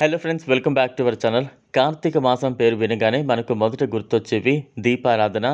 Hello friends welcome back to our channel Karthika మాసం పేరు వినగానే మనకు మొదట గుర్తొచ్చేవి దీపారాధన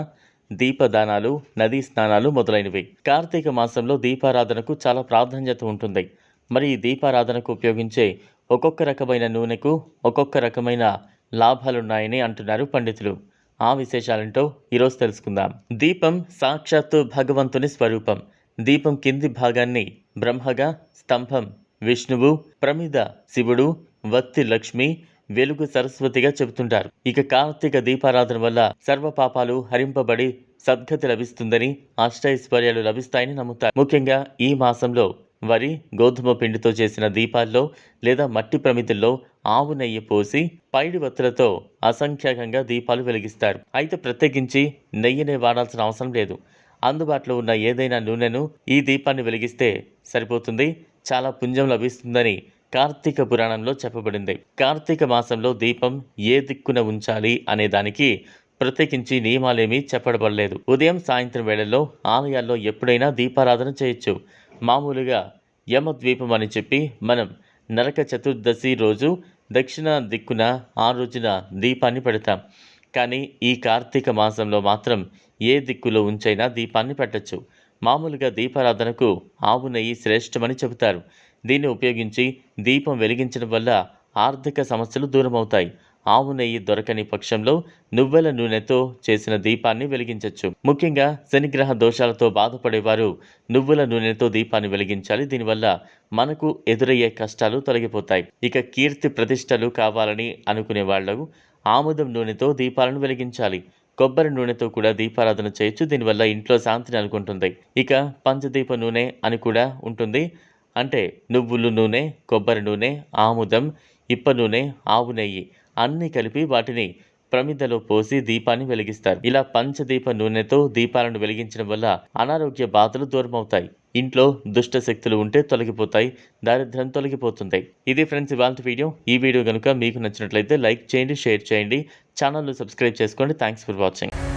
దీపదానాలు నదీ స్నానాలు మొదలైనవి. కార్తీక మాసంలో దీపారాధనకు చాలా ప్రాధాన్యత ఉంటుంది. మరి ఈ దీపారాధనకు ఉపయోగించే ఒక్కొక్క రకమైన నూనెకు ఒక్కొక్క రకమైన లాభాలున్నాయని అంటున్నారు పండితులు. ఆ విశేషాలేంటో ఈరోజు తెలుసుకుందాం. దీపం సాక్షాత్తు భగవంతుని స్వరూపం. దీపం కింది భాగాన్ని బ్రహ్మగా స్తంభం విష్ణువు ప్రమిద శివుడు వత్తి లక్ష్మి వెలుగు సరస్వతిగా చెబుతుంటారు. ఇక కార్తీక దీపారాధన వల్ల సర్వ పాపాలు హరింపబడి సద్గతి లభిస్తుందని అష్టైశ్వర్యాలు లభిస్తాయని నమ్ముతారు. ముఖ్యంగా ఈ మాసంలో వరి గోధుమ పిండితో చేసిన దీపాల్లో లేదా మట్టి ప్రమితుల్లో ఆవు నెయ్యి పోసి పైడి వత్తులతో అసంఖ్యాకంగా దీపాలు వెలిగిస్తారు. అయితే ప్రత్యేకించి నెయ్యినే వాడాల్సిన అవసరం లేదు. అందుబాటులో ఉన్న ఏదైనా నూనెను ఈ దీపాన్ని వెలిగిస్తే సరిపోతుంది. చాలా పుంజం లభిస్తుందని కార్తీక పురాణంలో చెప్పబడింది. కార్తీక మాసంలో దీపం ఏ దిక్కున ఉంచాలి అనే దానికి ప్రత్యేకించి నియమాలేమీ చెప్పబడలేదు. ఉదయం సాయంత్రం వేళల్లో ఆలయాల్లో ఎప్పుడైనా దీపారాధన చేయొచ్చు. మామూలుగా యమద్వీపం అని చెప్పి మనం నరక చతుర్దశి రోజు దక్షిణ దిక్కున ఆ రోజున దీపాన్ని పెడతాం. కానీ ఈ కార్తీక మాసంలో మాత్రం ఏ దిక్కులో ఉంచైనా దీపాన్ని పెట్టచ్చు. మామూలుగా దీపారాధనకు ఆవు నెయ్యి శ్రేష్టమని చెబుతారు. దీన్ని ఉపయోగించి దీపం వెలిగించడం వల్ల ఆర్థిక సమస్యలు దూరమవుతాయి. ఆవు నెయ్యి దొరకని పక్షంలో నువ్వెల నూనెతో చేసిన దీపాన్ని వెలిగించవచ్చు ముఖ్యంగా శనిగ్రహ దోషాలతో బాధపడేవారు నువ్వుల నూనెతో దీపాన్ని వెలిగించాలి. దీనివల్ల మనకు ఎదురయ్యే కష్టాలు తొలగిపోతాయి. ఇక కీర్తి ప్రతిష్టలు కావాలని అనుకునే వాళ్ళు ఆముదం నూనెతో దీపాలను వెలిగించాలి. కొబ్బరి నూనెతో కూడా దీపారాధన చేయొచ్చు. దీనివల్ల ఇంట్లో శాంతిని అనుకుంటుంది ఇక పంచదీప నూనె అని కూడా ఉంటుంది. అంటే నువ్వులు నూనె కొబ్బరి నూనె ఆముదం ఇప్ప నూనె ఆవు నెయ్యి అన్నీ కలిపి వాటిని ప్రమిదలో పోసి దీపాన్ని వెలిగిస్తారు. ఇలా పంచదీప నూనెతో దీపాలను వెలిగించడం వల్ల అనారోగ్య బాధలు దూరమవుతాయి. ఇంట్లో దుష్ట శక్తులు ఉంటే తొలగిపోతాయి దారిద్ర్యం తొలగిపోతుంది. ఇది ఫ్రెండ్స్ ఇవాళ వీడియో. ఈ వీడియో కనుక మీకు నచ్చినట్లయితే లైక్ చేయండి షేర్ చేయండి. ఛానల్ను సబ్స్క్రైబ్ చేసుకోండి. Thanks for watching.